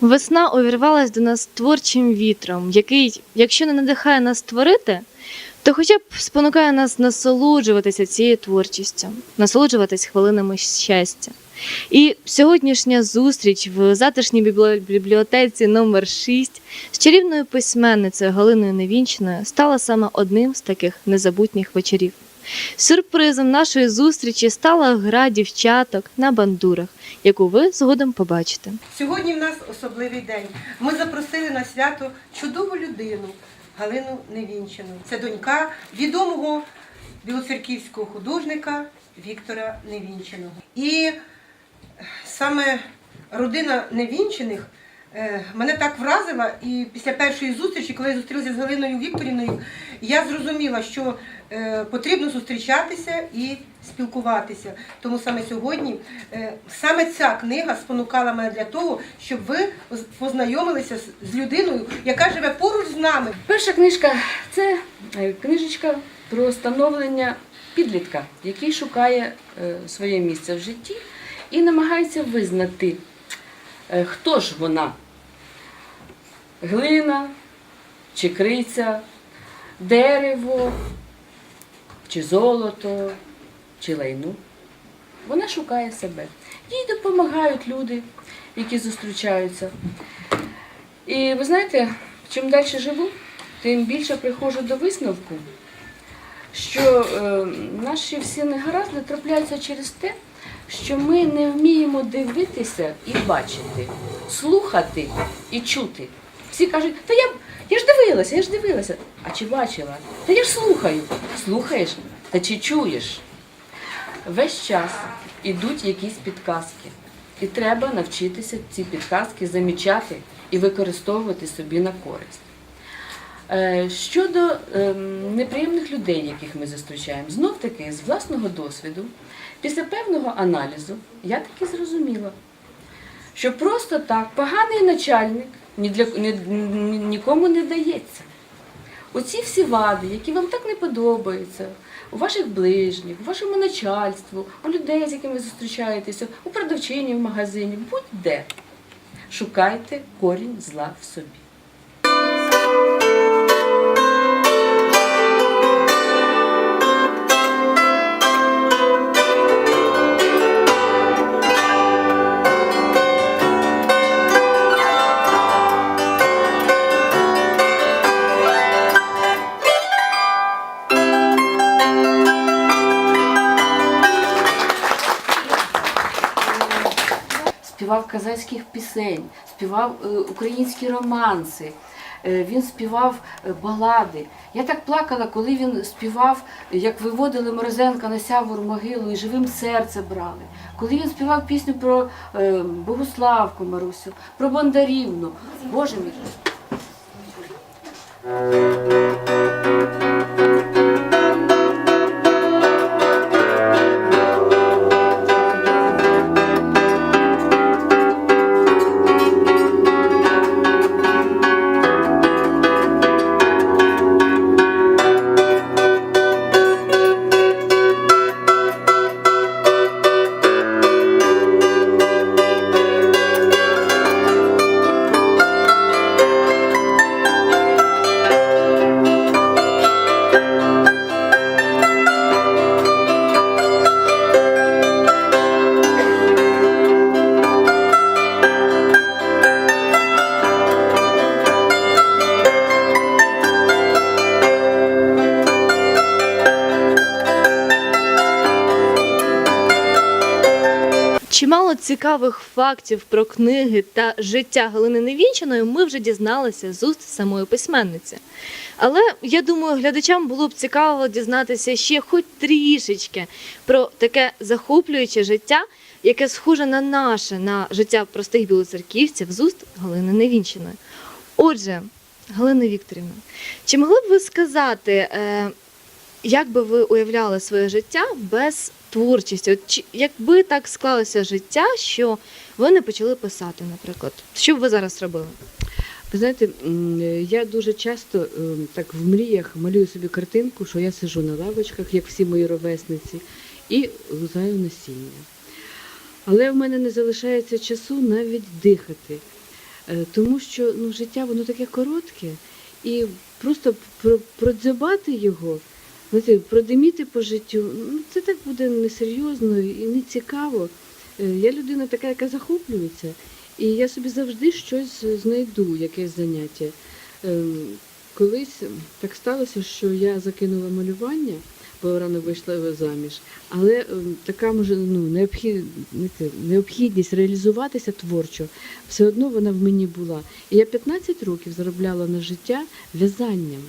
Весна увірвалась до нас творчим вітром, який, якщо не надихає нас творити, то хоча б спонукає нас насолоджуватися цією творчістю, насолоджуватись хвилинами щастя. І сьогоднішня зустріч в затишній біблі- бібліотеці номер 6 з чарівною письменницею Галиною Невінчиною стала саме одним з таких незабутніх вечорів. Сюрпризом нашої зустрічі стала гра дівчаток на бандурах, яку ви згодом побачите. Сьогодні в нас особливий день. Ми запросили на свято чудову людину Галину Невінчину. Це донька відомого білоцерківського художника Віктора Невінчиного. І саме родина Невінчиних е, мене так вразила, і після першої зустрічі, коли я зустрілася з Галиною Вікторівною, я зрозуміла, що е, потрібно зустрічатися і спілкуватися. Тому саме сьогодні е, саме ця книга спонукала мене для того, щоб ви познайомилися з- людиною, яка живе поруч з нами. Перша книжка це е, книжечка про становлення підлітка, який шукає е, своє місце в житті і намагається визнати, е, хто ж вона. Глина чи криця, дерево, чи золото, чи лайну. Вона шукає себе. Їй допомагають люди, які зустрічаються. І ви знаєте, чим далі живу, тим більше приходжу до висновку, що е, наші всі негаразди трапляються через те, що ми не вміємо дивитися і бачити, слухати і чути. Всі кажуть, та я, я ж дивилася, я ж дивилася. А чи бачила? Та я ж слухаю. Слухаєш, та чи чуєш? Весь час ідуть якісь підказки. І треба навчитися ці підказки замічати і використовувати собі на користь. Е, Щодо ем, неприємних людей, яких ми зустрічаємо, знов таки з власного досвіду, після певного аналізу я таки зрозуміла, що просто так поганий начальник ні для, ні, ні- нікому не дається. Оці всі вади, які вам так не подобаються, у ваших ближніх, у вашому начальству, у людей, з якими ви зустрічаєтеся, у продавчині в магазині, будь-де. Шукайте корінь зла в собі. Співав казацьких пісень, співав е, українські романси. е, Він співав е, балади. Я так плакала, коли він співав, як виводили Морозенка на сяву могилу і живим серце брали. Коли він співав пісню про Богуславку Марусю, про Бондарівну. Боже мій. Чимало цікавих фактів про книги та життя Галини Невінчиної ми вже дізналися з уст самої письменниці. Але я думаю, глядачам було б цікаво дізнатися ще хоч трішечки про таке захоплююче життя, яке схоже на наше, на життя простих білоцерківців з уст Галини Невінчиної. Отже, Галина Вікторівна, чи могли б ви сказати, е, як би ви уявляли своє життя без творчості? От якби так склалося життя, що ви не почали писати, наприклад, що б ви зараз робили? Ви знаєте, я дуже часто е, так в мріях малюю собі картинку, що я сижу на лавочках, як всі мої ровесниці, і лузаю насіння. Але в мене не залишається часу навіть дихати. Е, Тому що ну, життя воно таке коротке, і просто про- продзябати його, продиміти по життю, ну, це так буде несерйозно і не цікаво. Е, Я людина така, яка захоплюється, і я собі завжди щось знайду, якесь заняття. Ем, Колись так сталося, що я закинула малювання, бо рано вийшла заміж. Але ем, така може ну, необхідність реалізуватися творчо, все одно вона в мені була. І я 15 років заробляла на життя в'язанням.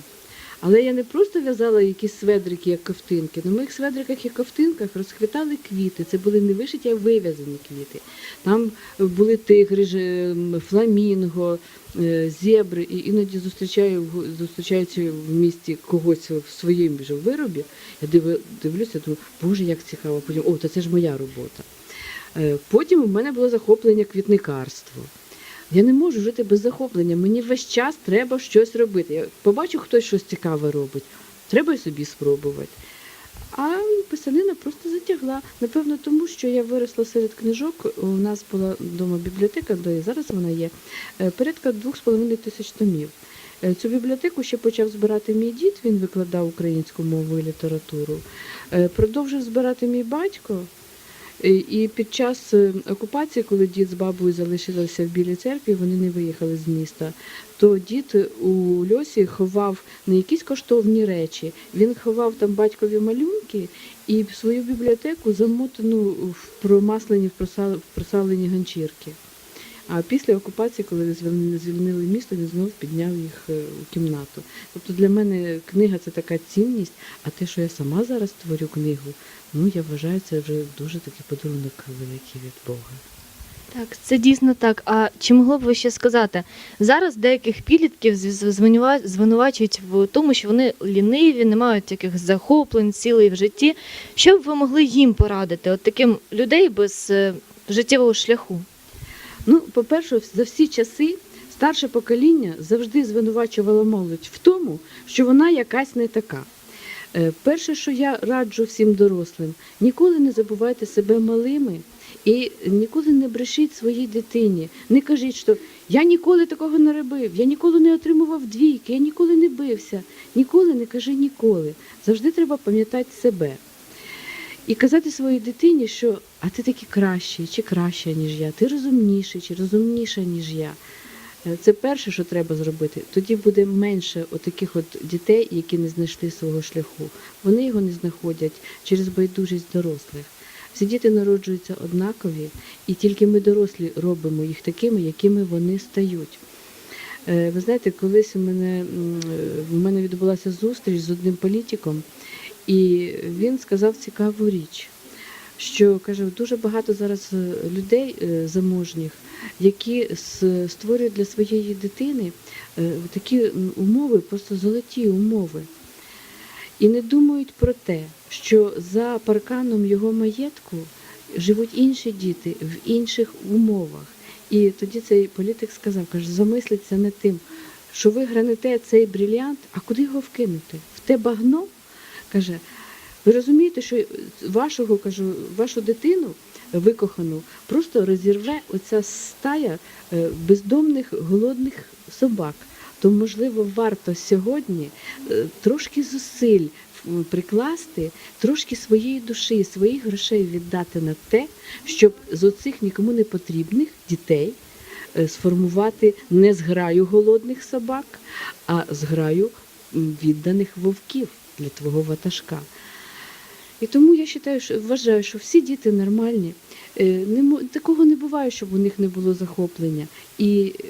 Але я не просто в'язала якісь сведрики, як ковтинки. На моїх сведриках і ковтинках розквітали квіти. Це були не вишиті, а вив'язані квіти. Там були тигри, ем, фламінго, е, зебри. І іноді зустрічаю зустрічаючи в місті когось в своєму ж виробі. Я дивлюся, думаю, боже, як цікаво. Потім, о, то це ж моя робота. Е, Потім у мене було захоплення квітникарство. Я не можу жити без захоплення. Мені весь час треба щось робити. Я побачу, хтось щось цікаве робить. Треба й собі спробувати. А писанина просто затягла. Напевно, тому що я виросла серед книжок. У нас була вдома бібліотека, де зараз вона є, е, порядка двох з половиною тисяч томів. Е, Цю бібліотеку ще почав збирати мій дід, він викладав українську мову і літературу. Е, Продовжив збирати мій батько. Е, І під час е, окупації, коли дід з бабою залишилися в Білій церкві, вони не виїхали з міста, то дід у льосі ховав не якісь коштовні речі, він ховав там батькові малюнки і свою бібліотеку замотану в промаслені, в просалені ганчірки. А після окупації, коли звільнили, місто, він знов підняв їх е, у кімнату. Тобто для мене книга це така цінність, а те, що я сама зараз творю книгу, ну я вважаю, це вже дуже такий подарунок великий від Бога. Так, це дійсно так. А чи могли б ви ще сказати? Зараз деяких підлітків звинувачують в тому, що вони ліниві, не мають яких захоплень, цілей в житті. Що б ви могли їм порадити, от таким людей без е, життєвого шляху? Ну, по-перше, за всі часи старше покоління завжди звинувачувало молодь в тому, що вона якась не така. Е, Перше, що я раджу всім дорослим, ніколи не забувайте себе малими і ніколи не брешіть своїй дитині. Не кажіть, що я ніколи такого не робив, я ніколи не отримував двійки, я ніколи не бився. Ніколи не кажи ніколи. Завжди треба пам'ятати себе. І казати своїй дитині, що а ти такий кращий чи краща, ніж я, ти розумніший чи розумніша, ніж я. Е, Це перше, що треба зробити. Тоді буде менше отаких от дітей, які не знайшли свого шляху. Вони його не знаходять через байдужість дорослих. Всі діти народжуються однакові, і тільки ми дорослі робимо їх такими, якими вони стають. Е, Ви знаєте, колись у мене, в мене відбулася зустріч з одним політиком, і він сказав цікаву річ, що каже, дуже багато зараз е, людей е, заможніх, які створюють для своєї дитини е, такі умови, просто золоті умови. І не думають про те, що за парканом його маєтку живуть інші діти в інших умовах. І тоді цей політик сказав, каже, замисліться над тим, що ви граните цей брилянт, а куди його вкинути? В те багно? Каже, ви розумієте, що вашого, кажу, вашу дитину викохану просто розірве оця стая е, бездомних голодних собак. То, можливо, варто сьогодні е, трошки зусиль прикласти, трошки своєї душі, своїх грошей віддати на те, щоб з оцих нікому не потрібних дітей е, сформувати не зграю голодних собак, а зграю відданих вовків для твого ватажка. І тому я вважаю, що, вважаю, що всі діти нормальні. Е, такого не буває, щоб у них не було захоплення. І е,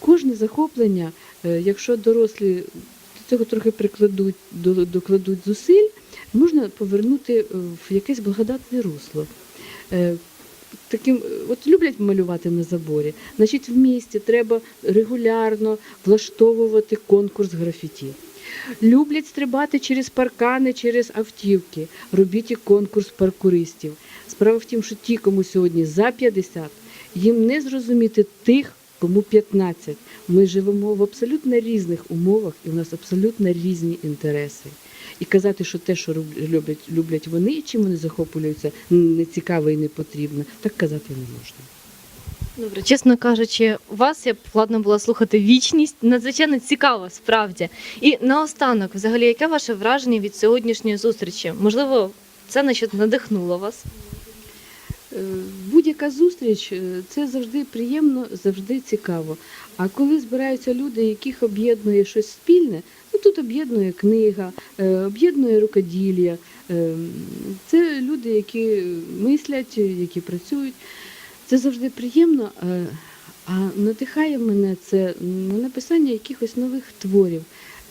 кожне захоплення, е, якщо дорослі до цього трохи прикладуть, докладуть зусиль, можна повернути в якесь благодатне русло. Таким, от люблять малювати на заборі. Значить, в місті треба регулярно влаштовувати конкурс графіті. Люблять стрибати через паркани, через автівки. Робіть і конкурс паркуристів. Справа в тім, що ті, кому сьогодні за 50, їм не зрозуміти тих, кому 15. Ми живемо в абсолютно різних умовах, і в нас абсолютно різні інтереси. І казати, що те, що люблять, люблять вони, і чим вони захоплюються, не цікаво і не потрібно, так казати не можна. Добре, чесно кажучи, вас я б ладно була слухати вічність. Надзвичайно цікаво, справді. І наостанок, взагалі, яке ваше враження від сьогоднішньої зустрічі? Можливо, це на щось надихнуло вас? Е, Будь-яка зустріч е, це завжди приємно, завжди цікаво. А коли збираються люди, яких об'єднує щось спільне, ну тут об'єднує книга, е, об'єднує рукоділля. Це люди, які мислять, які працюють. Це завжди приємно. е, А надихає мене це на написання якихось нових творів.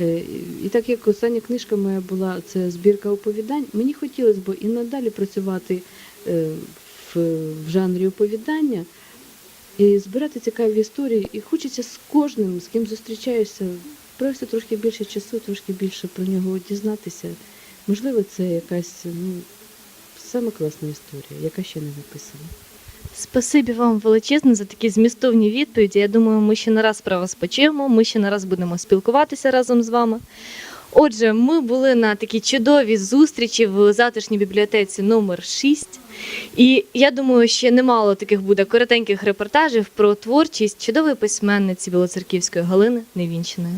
Е, І так як остання книжка моя була це збірка оповідань, мені хотілося б і надалі працювати е, в, жанрі оповідання і збирати цікаві історії. І хочеться з кожним, з ким зустрічаюся, провести трошки більше часу, трошки більше про нього дізнатися. Можливо, це якась ну, саме класна історія, яка ще не написана. Спасибі вам величезне за такі змістовні відповіді. Я думаю, ми ще не раз про вас почуємо, ми ще не раз будемо спілкуватися разом з вами. Отже, ми були на такій чудовій зустрічі в затишній бібліотеці номер 6. І я думаю, ще немало таких буде коротеньких репортажів про творчість чудової письменниці Білоцерківської Галини Невінчиної.